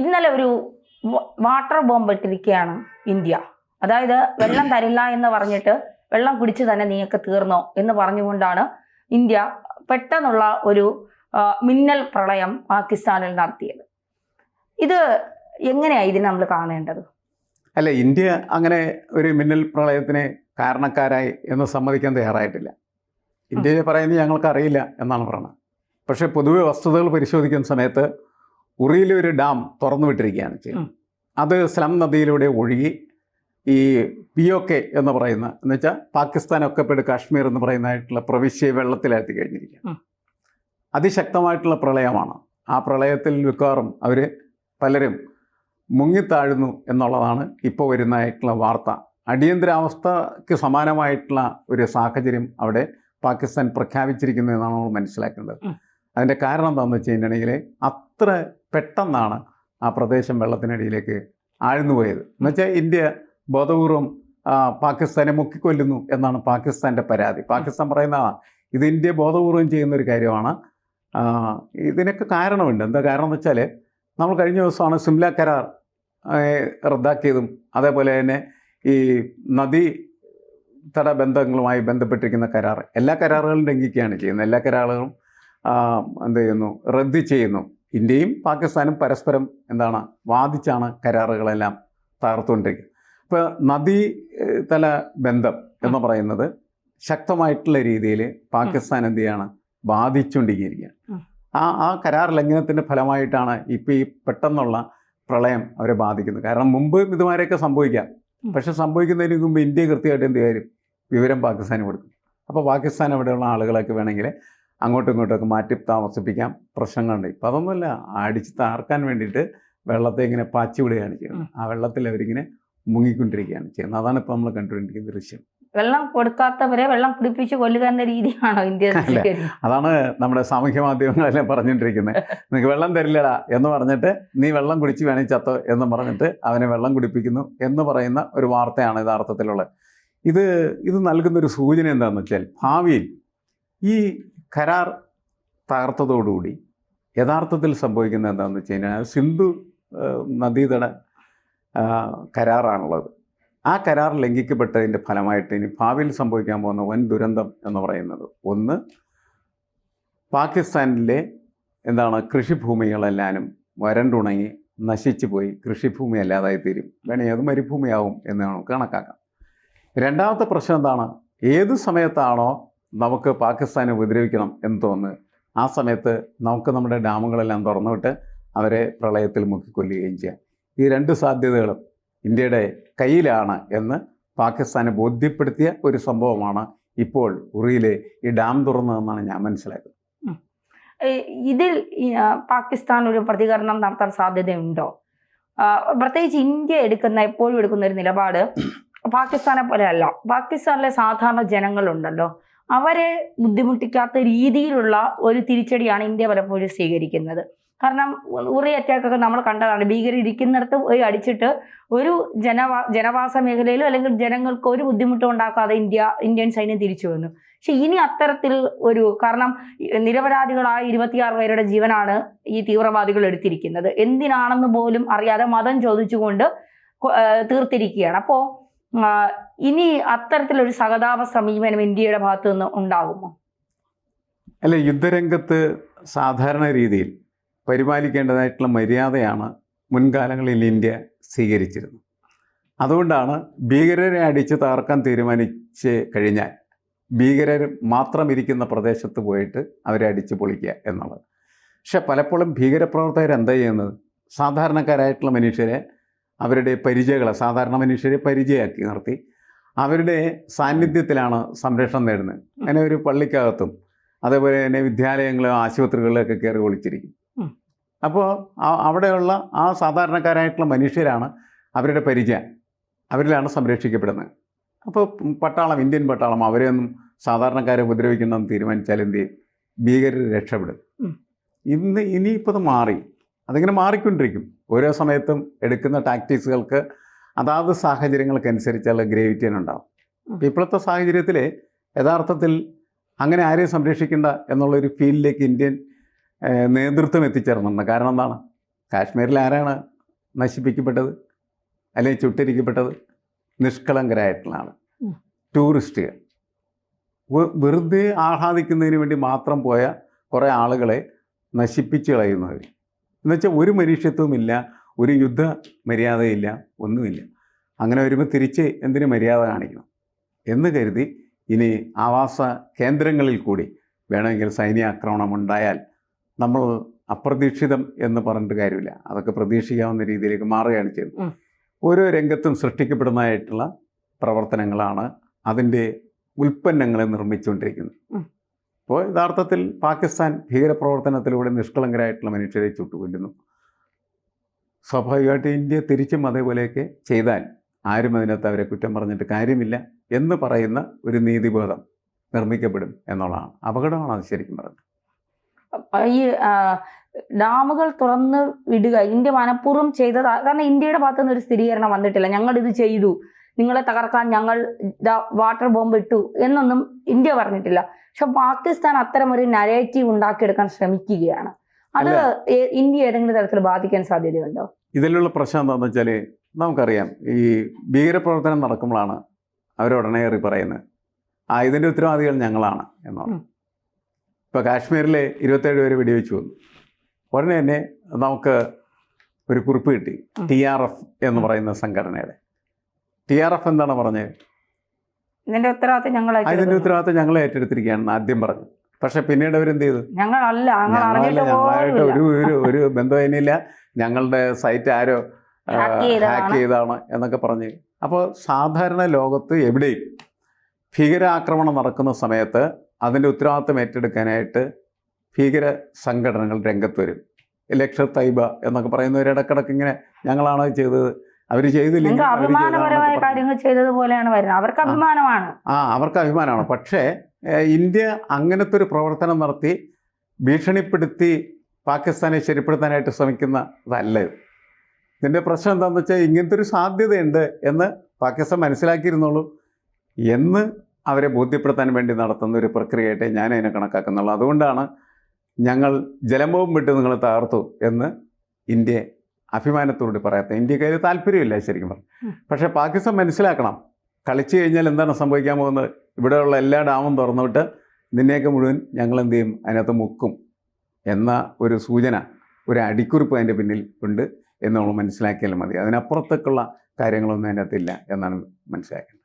ഇന്നലെ ഒരു water bomb ഇട്ടിരിക്കുകയാണ് ഇന്ത്യ. അതായത് വെള്ളം തരില്ല എന്ന് പറഞ്ഞിട്ട് വെള്ളം കുടിച്ച് തന്നെ നീയൊക്കെ തീർന്നോ എന്ന് പറഞ്ഞുകൊണ്ടാണ് ഇന്ത്യ പെട്ടെന്നുള്ള ഒരു മിന്നൽ പ്രളയം പാകിസ്ഥാനിൽ നടത്തിയത്. ഇത് എങ്ങനെയാണ് ഇതിനെ നമ്മൾ കാണേണ്ടത്? അല്ല ഇന്ത്യ അങ്ങനെ ഒരു മിന്നൽ പ്രളയത്തിന് കാരണക്കാരായി എന്ന് സമ്മതിക്കാൻ തയ്യാറായിട്ടില്ല. ഇന്ത്യയിൽ പറയുന്നത് ഞങ്ങൾക്ക് അറിയില്ല എന്നാണ് പറയുന്നത് പക്ഷേ പൊതുവെ വസ്തുതകൾ പരിശോധിക്കുന്ന സമയത്ത് ഉറിയിലെ ഒരു ഡാം തുറന്നു വിട്ടിരിക്കുകയാണ് ചെയ്യുന്നത് അത് സ്ലം നദിയിലൂടെ ഒഴുകി ഈ പി ഒ കെ എന്ന് പറയുന്ന എന്ന് വെച്ചാൽ പാകിസ്ഥാൻ ഒക്കെപ്പെട്ട് കാശ്മീർ എന്ന് പറയുന്നതായിട്ടുള്ള പ്രവിശ്യയെ വെള്ളത്തിലാഴ്ത്തി കഴിഞ്ഞിരിക്കുക. അതിശക്തമായിട്ടുള്ള പ്രളയമാണ്. ആ പ്രളയത്തിൽ മിക്കവാറും അവർ പലരും മുങ്ങിത്താഴുന്നു എന്നുള്ളതാണ് ഇപ്പോൾ വരുന്നതായിട്ടുള്ള വാർത്ത. അടിയന്തരാവസ്ഥയ്ക്ക് സമാനമായിട്ടുള്ള ഒരു സാഹചര്യം അവിടെ പാകിസ്ഥാൻ പ്രഖ്യാപിച്ചിരിക്കുന്നു എന്നാണ് നമ്മൾ മനസ്സിലാക്കേണ്ടത്. അതിന്റെ കാരണം എന്താണെന്ന് വെച്ച് കഴിഞ്ഞിട്ടുണ്ടെങ്കിൽ അത്ര പെട്ടെന്നാണ് ആ പ്രദേശം വെള്ളത്തിനടിയിലേക്ക് ആഴ്ന്നുപോയത്. എന്നുവെച്ചാൽ ഇന്ത്യ ബോധപൂർവം പാകിസ്ഥാനെ മുക്കിക്കൊല്ലുന്നു എന്നാണ് പാകിസ്ഥാന്റെ പരാതി. പാകിസ്ഥാൻ പറയുന്നതാണ് "ആ, ഇത് ഇന്ത്യ ബോധപൂർവം ചെയ്യുന്ന ഒരു കാര്യമാണ് ഇതിനൊക്കെ കാരണമുണ്ട്. എന്താ കാരണം എന്ന് വെച്ചാൽ നമ്മൾ കഴിഞ്ഞ ദിവസമാണ് സിംല കരാർ റദ്ദാക്കിയതും അതേപോലെ തന്നെ ഈ നദി തട ബന്ധങ്ങളുമായി ബന്ധപ്പെട്ടിരിക്കുന്ന കരാർ. എല്ലാ കരാറുകളും ലംഘിക്കുകയാണ് ചെയ്യുന്നത്. എല്ലാ കരാറുകളും എന്ത് ചെയ്യുന്നു? റദ്ദ് ചെയ്യുന്നു. ഇന്ത്യയും പാകിസ്ഥാനും പരസ്പരം എന്താണ് വാദിച്ചാണ് കരാറുകളെല്ലാം തകർത്തുകൊണ്ടിരിക്കുന്നത്. ഇപ്പോൾ നദീ തല ബന്ധം എന്ന് പറയുന്നത് ശക്തമായിട്ടുള്ള രീതിയിൽ പാകിസ്ഥാൻ എന്ത് ചെയ്യാണ്? ബാധിച്ചുകൊണ്ടിരിക്കുകയാണ്. ആ. ആ കരാർ ലംഘനത്തിന്റെ ഫലമായിട്ടാണ് ഇപ്പോൾ ഈ പെട്ടെന്നുള്ള പ്രളയം അവരെ ബാധിക്കുന്നത്. കാരണം മുമ്പ് ഇതുമാരെയൊക്കെ സംഭവിക്കാം. പക്ഷെ സംഭവിക്കുന്നതിന് മുമ്പ് ഇന്ത്യ കൃത്യമായിട്ട് എന്ത് ചെയ്യും? വിവരം പാകിസ്ഥാന് കൊടുക്കും. അപ്പോൾ പാകിസ്ഥാൻ അവിടെയുള്ള ആളുകളൊക്കെ വേണമെങ്കിൽ അങ്ങോട്ടും ഇങ്ങോട്ടൊക്കെ മാറ്റി താമസിപ്പിക്കാം. പ്രശ്നങ്ങളുണ്ട്. ഇപ്പം അതൊന്നുമല്ല. അടിച്ച് താർക്കാൻ വേണ്ടിയിട്ട് വെള്ളത്തെ ഇങ്ങനെ പാച്ചി വിടുകയാണ് ചെയ്യുന്നത്. ആ വെള്ളത്തിൽ അവരിങ്ങനെ മുങ്ങിക്കൊണ്ടിരിക്കുകയാണ് ചെയ്യുന്നത്. അതാണ് ഇപ്പം നമ്മൾ കണ്ടുകൊണ്ടിരിക്കുന്ന ദൃശ്യം. വെള്ളം കൊടുക്കാത്തവരെ വെള്ളം കുടിപ്പിച്ച് കൊല്ലുക എന്ന രീതിയാണോ ഇന്ത്യ. അതാണ് നമ്മുടെ സാമൂഹ്യ മാധ്യമങ്ങളെല്ലാം പറഞ്ഞുകൊണ്ടിരിക്കുന്നത്. നിനക്ക് വെള്ളം തരില്ലടാ എന്ന് പറഞ്ഞിട്ട് നീ വെള്ളം കുടിച്ച് വേണേ ചത്തോ എന്ന് പറഞ്ഞിട്ട് അവനെ വെള്ളം കുടിപ്പിക്കുന്നു എന്ന് പറയുന്ന ഒരു വാർത്തയാണ് യഥാർത്ഥത്തിലുള്ളത്. ഇത് ഇത് നൽകുന്ന ഒരു സൂചന എന്താണെന്ന് വെച്ചാൽ ഭാവിയിൽ ഈ കരാർ തകർത്തതോടുകൂടി യഥാർത്ഥത്തിൽ സംഭവിക്കുന്നത് എന്താണെന്ന് വെച്ച് കഴിഞ്ഞാൽ സിന്ധു നദീതട കരാറാണുള്ളത്. ആ കരാർ ലംഘിക്കപ്പെട്ടതിന്റെ ഫലമായിട്ട് ഇനി ഭാവിയിൽ സംഭവിക്കാൻ പോകുന്ന വൻ ദുരന്തം എന്ന് പറയുന്നത് ഒന്ന് പാകിസ്ഥാനിലെ എന്താണ് കൃഷിഭൂമികളെല്ലാനും വരണ്ടുണങ്ങി നശിച്ചു പോയി. കൃഷിഭൂമി അല്ലാതായി തീരും വേണമെങ്കിൽ അത് മരുഭൂമിയാവും എന്ന് നമുക്ക് കണക്കാക്കാം. രണ്ടാമത്തെ പ്രശ്നം എന്താണ്? ഏത് സമയത്താണോ നമുക്ക് പാകിസ്ഥാനെ ഉപദ്രവിക്കണം എന്ന് തോന്നുന്നത് ആ സമയത്ത് നമുക്ക് നമ്മുടെ ഡാമുകളെല്ലാം തുറന്നുവിട്ട് അവരെ പ്രളയത്തിൽ മുക്കിക്കൊല്ലുകയും ചെയ്യാം. ഈ രണ്ട് സാധ്യതകളും ഇന്ത്യയുടെ കയ്യിലാണ് എന്ന് പാകിസ്ഥാനെ ബോധ്യപ്പെടുത്തിയ ഒരു സംഭവമാണ് ഇപ്പോൾ ഉറിയിലെ ഈ ഡാം തുറന്നതെന്നാണ് ഞാൻ മനസ്സിലാക്കുന്നത്. ഇതിൽ പാകിസ്ഥാൻ ഒരു പ്രതികരണം നടത്താൻ സാധ്യതയുണ്ടോ? പ്രത്യേകിച്ച് ഇന്ത്യ എടുക്കുന്ന എപ്പോഴും എടുക്കുന്ന ഒരു നിലപാട് പാകിസ്ഥാനെ പോലെ അല്ല. പാകിസ്ഥാനിലെ സാധാരണ ജനങ്ങളുണ്ടല്ലോ. അവരെ ബുദ്ധിമുട്ടിക്കാത്ത രീതിയിലുള്ള ഒരു തിരിച്ചടിയാണ് ഇന്ത്യ പലപ്പോഴും സ്വീകരിക്കുന്നത്. കാരണം ഉറി അറ്റാക്കൊക്കെ നമ്മൾ കണ്ടതാണ്. ഭീകരർ ഇരിക്കുന്നിടത്ത് പോയി അടിച്ചിട്ട് ഒരു ജനവാ ജനവാസ മേഖലയിലും അല്ലെങ്കിൽ ജനങ്ങൾക്ക് ഒരു ബുദ്ധിമുട്ടും ഉണ്ടാക്കാതെ ഇന്ത്യ ഇന്ത്യൻ സൈന്യം തിരിച്ചു വന്നു. പക്ഷെ ഇനി അത്തരത്തിൽ ഒരു കാരണം നിരപരാധികളായ ഇരുപത്തിയാറ് പേരുടെ ജീവനാണ് ഈ തീവ്രവാദികൾ എടുത്തിരിക്കുന്നത്. എന്തിനാണെന്ന് പോലും അറിയാതെ മതം ചോദിച്ചുകൊണ്ട് തീർത്തിരിക്കുകയാണ്. അപ്പോൾ ഇനി അത്തരത്തിലൊരു സഹതാപ സമീപനം ഇന്ത്യയുടെ ഭാഗത്തു നിന്ന് ഉണ്ടാകുമോ അല്ല യുദ്ധരംഗത്ത് സാധാരണ രീതിയിൽ പരിപാലിക്കേണ്ടതായിട്ടുള്ള മര്യാദയാണ് മുൻകാലങ്ങളിൽ ഇന്ത്യ സ്വീകരിച്ചിരുന്നത്. അതുകൊണ്ടാണ് ഭീകരരെ അടിച്ച് തകർക്കാൻ തീരുമാനിച്ച് കഴിഞ്ഞാൽ ഭീകരർ മാത്രം ഇരിക്കുന്ന പ്രദേശത്ത് പോയിട്ട് അവരെ അടിച്ച് പൊളിക്കുക എന്നുള്ളത്. പക്ഷെ പലപ്പോഴും ഭീകരപ്രവർത്തകർ എന്താ ചെയ്യുന്നത്? സാധാരണക്കാരായിട്ടുള്ള മനുഷ്യരെ അവരുടെ പരിചയങ്ങളെ സാധാരണ മനുഷ്യരെ പരിചയമാക്കി നിർത്തി. അവരുടെ സാന്നിധ്യത്തിലാണ് സംരക്ഷണം നേടുന്നത്. അങ്ങനെ ഒരു പള്ളിക്കകത്തും അതേപോലെ തന്നെ വിദ്യാലയങ്ങളും ആശുപത്രികളിലൊക്കെ കയറി ഒളിച്ചിരിക്കും. അപ്പോൾ ആ- അവിടെയുള്ള ആ സാധാരണക്കാരായിട്ടുള്ള മനുഷ്യരാണ് അവരുടെ പരിചയം. അവരിലാണ് സംരക്ഷിക്കപ്പെടുന്നത്. അപ്പോൾ പട്ടാളം ഇന്ത്യൻ പട്ടാളം അവരെയൊന്നും സാധാരണക്കാരെ ഉപദ്രവിക്കണമെന്ന് തീരുമാനിച്ചാൽ എന്ത് ചെയ്യും? ഭീകരർ രക്ഷപ്പെടും. ഇന്ന് ഇനിയിപ്പോൾ അത് മാറി. അതിങ്ങനെ മാറിക്കൊണ്ടിരിക്കും. ഓരോ സമയത്തും എടുക്കുന്ന ടാക്ടീസുകൾക്ക് അതാത് സാഹചര്യങ്ങൾക്കനുസരിച്ചുള്ള ഗ്രേവിറ്റി ഉണ്ടാവും. ഇപ്പോഴത്തെ സാഹചര്യത്തിൽ യഥാർത്ഥത്തിൽ അങ്ങനെ ആരെയും സംരക്ഷിക്കേണ്ട എന്നുള്ളൊരു ഫീൽഡിലേക്ക് ഇന്ത്യൻ നേതൃത്വം എത്തിച്ചേർന്നുണ്ട് കാരണം എന്താണ്? കാശ്മീരിൽ ആരാണ് നശിപ്പിക്കപ്പെട്ടത്? അല്ലെങ്കിൽ ചുട്ടരിക്കപ്പെട്ടത്? നിഷ്കളങ്കരായിട്ടുള്ള ആൾ. ടൂറിസ്റ്റുകൾ. വെറുതെ ആഹ്ലാദിക്കുന്നതിന് വേണ്ടി മാത്രം പോയ കുറേ ആളുകളെ നശിപ്പിച്ച് കളയുന്നവർ എന്നുവെച്ചാൽ ഒരു മനുഷ്യത്വമില്ല ഒരു യുദ്ധ മര്യാദയില്ല ഒന്നുമില്ല. അങ്ങനെ വരുമ്പോൾ തിരിച്ച് എന്തിന് മര്യാദ കാണിക്കണം? എന്ന് കരുതി ഇനി ആവാസ കേന്ദ്രങ്ങളിൽ കൂടി വേണമെങ്കിൽ സൈനിക ആക്രമണം ഉണ്ടായാൽ നമ്മൾ അപ്രതീക്ഷിതം എന്ന് പറഞ്ഞിട്ട് കാര്യമില്ല. അതൊക്കെ പ്രതീക്ഷിക്കാവുന്ന രീതിയിലേക്ക് മാറുകയാണ് ചെയ്യുന്നത് ഓരോ രംഗത്തും സൃഷ്ടിക്കപ്പെടുന്നതായിട്ടുള്ള പ്രവർത്തനങ്ങളാണ് അതിന്റെ ഉൽപ്പന്നങ്ങളെ നിർമ്മിച്ചുകൊണ്ടിരിക്കുന്നത്. അപ്പോൾ യഥാർത്ഥത്തിൽ പാകിസ്ഥാൻ ഭീകരപ്രവർത്തനത്തിലൂടെ നിഷ്കളങ്കരായിട്ടുള്ള മനുഷ്യരെ ചുട്ടുകൊല്ലുന്നു. സ്വാഭാവികമായിട്ട് ഇന്ത്യ തിരിച്ചും അതേപോലെയൊക്കെ ചെയ്താൽ ആരും അതിനകത്ത് അവരെ കുറ്റം പറഞ്ഞിട്ട് കാര്യമില്ല എന്ന് പറയുന്ന ഒരു നീതിബോധം നിർമ്മിക്കപ്പെടും എന്നുള്ളതാണ്. അപകടമാണ് അത് ശരിക്കും പറഞ്ഞത് ഈ ഡാമുകൾ തുറന്ന് വിടുക ഇന്ത്യ മനഃപൂർവം ചെയ്തത് കാരണം ഇന്ത്യയുടെ ഭാഗത്തു നിന്ന് ഒരു സ്ഥിരീകരണം വന്നിട്ടില്ല. ഞങ്ങൾ ഇത് ചെയ്തു. നിങ്ങളെ തകർക്കാൻ ഞങ്ങൾ വാട്ടർ ബോംബ് ഇട്ടു എന്നൊന്നും ഇന്ത്യ പറഞ്ഞിട്ടില്ല. പക്ഷെ പാകിസ്ഥാൻ അത്തരം ഒരു നരേറ്റീവ് ഉണ്ടാക്കിയെടുക്കാൻ ശ്രമിക്കുകയാണ്. അത് ഇന്ത്യ ഏതെങ്കിലും തരത്തിൽ ബാധിക്കാൻ സാധ്യതയുണ്ടോ? ഇതിലുള്ള പ്രശ്നം എന്താണെന്ന് വെച്ചാൽ നമുക്കറിയാം ഈ ഭീകരപ്രവർത്തനം നടക്കുമ്പോഴാണ് അവരുടനേറി പറയുന്നത് ആ ഇതിന്റെ ഉത്തരവാദികൾ ഞങ്ങളാണ് എന്നാണ്. ഇപ്പൊ ഇപ്പോൾ കാശ്മീരിൽ ഇരുപത്തേഴ് പേര് വെടിവെച്ചു വന്നു. ഉടനെ തന്നെ നമുക്ക് ഒരു കുറിപ്പ് കിട്ടി. ടി ആർ എഫ് എന്ന് പറയുന്ന സംഘടനയുടെ. ടി ആർ എഫ് എന്താണ് പറഞ്ഞത്? ഇതിന്റെ ഉത്തരവാദിത്തം ഞങ്ങൾ ഇതിന്റെ. ഉത്തരവാദിത്തം ഞങ്ങൾ ഏറ്റെടുത്തിരിക്കുകയാണ് ആദ്യം പറഞ്ഞു. പക്ഷെ പിന്നീട് അവരെന്ത് ചെയ്തു ഞങ്ങളല്ല ഞങ്ങളായിട്ട് ഒരു ഒരു ഒരു ബന്ധം അതിനില്ല ഞങ്ങളുടെ സൈറ്റ് ആരോ ഹാക്ക് ചെയ്താണ് എന്നൊക്കെ പറഞ്ഞ്. അപ്പോൾ സാധാരണ ലോകത്ത് എവിടെയും ഭീകരാക്രമണം നടക്കുന്ന സമയത്ത് അതിന്റെ ഉത്തരവാദിത്വം ഏറ്റെടുക്കാനായിട്ട് ഭീകര സംഘടനകൾ രംഗത്ത് വരും. ലക്ഷർ തൈബ എന്നൊക്കെ പറയുന്നവർ ഇടക്കിടക്ക് ഇങ്ങനെ ഞങ്ങളാണ് ചെയ്തത്? അവർ ചെയ്തില്ലെങ്കിൽ അഭിമാനപരമായ കാര്യങ്ങൾ ചെയ്തതുപോലെയാണ് വരുന്നത്. അവർക്ക് അഭിമാനമാണ്. ആ അവർക്ക് അഭിമാനമാണ്. പക്ഷേ ഇന്ത്യ അങ്ങനത്തെ ഒരു പ്രവർത്തനം നടത്തി ഭീഷണിപ്പെടുത്തി പാകിസ്ഥാനെ ശരിപ്പെടുത്താനായിട്ട് ശ്രമിക്കുന്ന ഇതല്ല ഇത്. ഇതിന്റെ പ്രശ്നം എന്താണെന്ന് വെച്ചാൽ ഇങ്ങനത്തെ ഒരു സാധ്യതയുണ്ട് എന്ന് പാകിസ്ഥാൻ മനസ്സിലാക്കിയിരുന്നുള്ളൂ എന്ന് അവരെ ബോധ്യപ്പെടുത്താൻ വേണ്ടി നടത്തുന്ന ഒരു പ്രക്രിയയായിട്ട് ഞാൻ അതിനെ കണക്കാക്കുന്നുള്ളൂ. അതുകൊണ്ടാണ് ഞങ്ങൾ ജലംബവും വിട്ട് നിങ്ങളെ തകർത്തു എന്ന് ഇന്ത്യ അഭിമാനത്തോട് പറയാത്ത ഇന്ത്യക്കാർ താല്പര്യമില്ല ശരിക്കും പറഞ്ഞു. പക്ഷേ പാകിസ്ഥാൻ മനസ്സിലാക്കണം. കളിച്ചു കഴിഞ്ഞാൽ എന്താണ് സംഭവിക്കാൻ പോകുന്നത്? ഇവിടെയുള്ള എല്ലാ ഡാമും തുറന്നുവിട്ട് നിന്നെയൊക്കെ മുഴുവൻ ഞങ്ങൾ എന്ത് ചെയ്യും അതിനകത്ത് മുക്കും എന്ന ഒരു സൂചന ഒരു അടിക്കുറിപ്പ് അതിന്റെ പിന്നിൽ ഉണ്ട് എന്ന് നമ്മൾ മനസ്സിലാക്കിയാൽ മതി. അതിനപ്പുറത്തേക്കുള്ള കാര്യങ്ങളൊന്നും അതിനകത്തില്ല എന്നാണ് മനസ്സിലാക്കുന്നത്